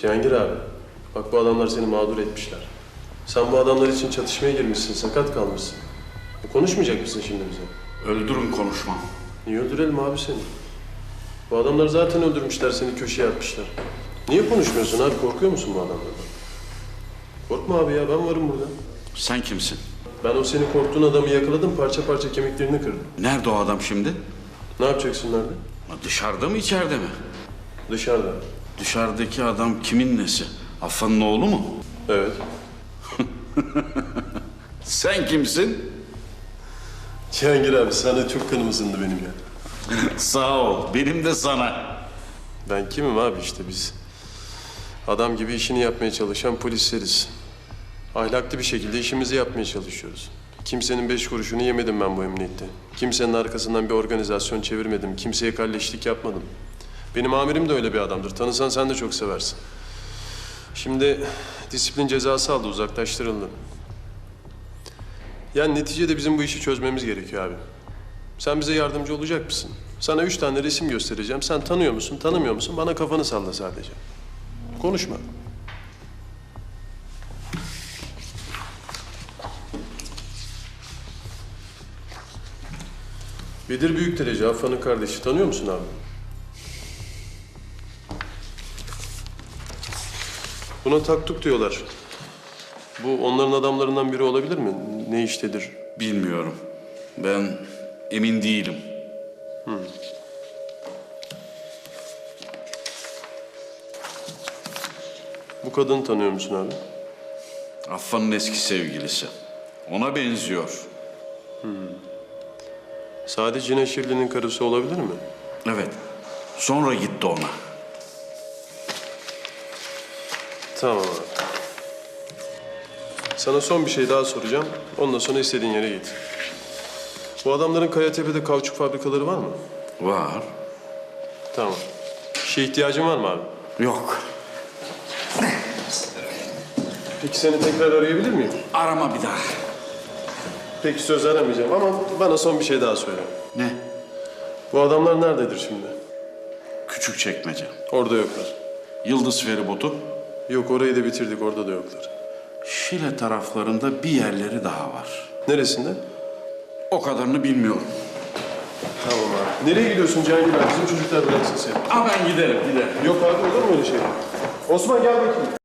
Cihangir abi, bak bu adamlar seni mağdur etmişler. Sen bu adamlar için çatışmaya girmişsin, sakat kalmışsın. E, konuşmayacak mısın şimdi bize? Öldürün konuşmam. Niye öldürelim abi seni? Bu adamlar zaten öldürmüşler, seni köşeye atmışlar. Niye konuşmuyorsun abi? Korkuyor musun bu adamlardan? Korkma abi ya, ben varım burada. Sen kimsin? Ben o seni korktuğun adamı yakaladım, parça parça kemiklerini kırdım. Nerede o adam şimdi? Ne yapacaksın nerede? Dışarıda mı içeride mi? Dışarıda. Dışarıdaki adam kimin nesi? Affan'ın oğlu mu? Evet. Sen kimsin? Cihangir abi, sana çok kanım ısındı benim ya. Sağ ol. Benim de sana. Ben kimim abi işte biz? Adam gibi işini yapmaya çalışan polisleriz. Ahlaklı bir şekilde işimizi yapmaya çalışıyoruz. Kimsenin beş kuruşunu yemedim ben bu emniyette. Kimsenin arkasından bir organizasyon çevirmedim. Kimseye kalleşlik yapmadım. Benim amirim de öyle bir adamdır. Tanısan sen de çok seversin. Şimdi disiplin cezası aldı, uzaklaştırıldı. Yani neticede bizim bu işi çözmemiz gerekiyor abi. Sen bize yardımcı olacak mısın? Sana üç tane resim göstereceğim. Sen tanıyor musun, tanımıyor musun? Bana kafanı salla sadece. Konuşma. Bedir Büyükderece, Affan'ın kardeşi. Tanıyor musun abi? Buna taktuk diyorlar. Bu onların adamlarından biri olabilir mi? Ne iştedir? Bilmiyorum. Ben emin değilim. Bu kadını tanıyor musun abi? Affan'ın eski sevgilisi. Ona benziyor. Sadece Neşirli'nin karısı olabilir mi? Evet. Sonra gitti ona. Tamam abi. Sana son bir şey daha soracağım. Ondan sonra istediğin yere git. Bu adamların Kayatepe'de kauçuk fabrikaları var mı? Var. Tamam. Bir şeye ihtiyacın var mı abi? Yok. Peki seni tekrar arayabilir miyim? Arama bir daha. Peki söz aramayacağım ama bana son bir şey daha söyle. Ne? Bu adamlar nerededir şimdi? Küçük çekmece. Orada yoklar. Yıldız feribotu. Yok orayı da bitirdik orada da yoklar. Şile taraflarında bir yerleri daha var. Neresinde? O kadarını bilmiyorum. Tamam abi. Nereye gidiyorsun Cihangir abi? Bizim çocuklar bıraksın seni. Ama ben giderim, giderim. Yok abi olur mu öyle şey? Osman gel bakayım.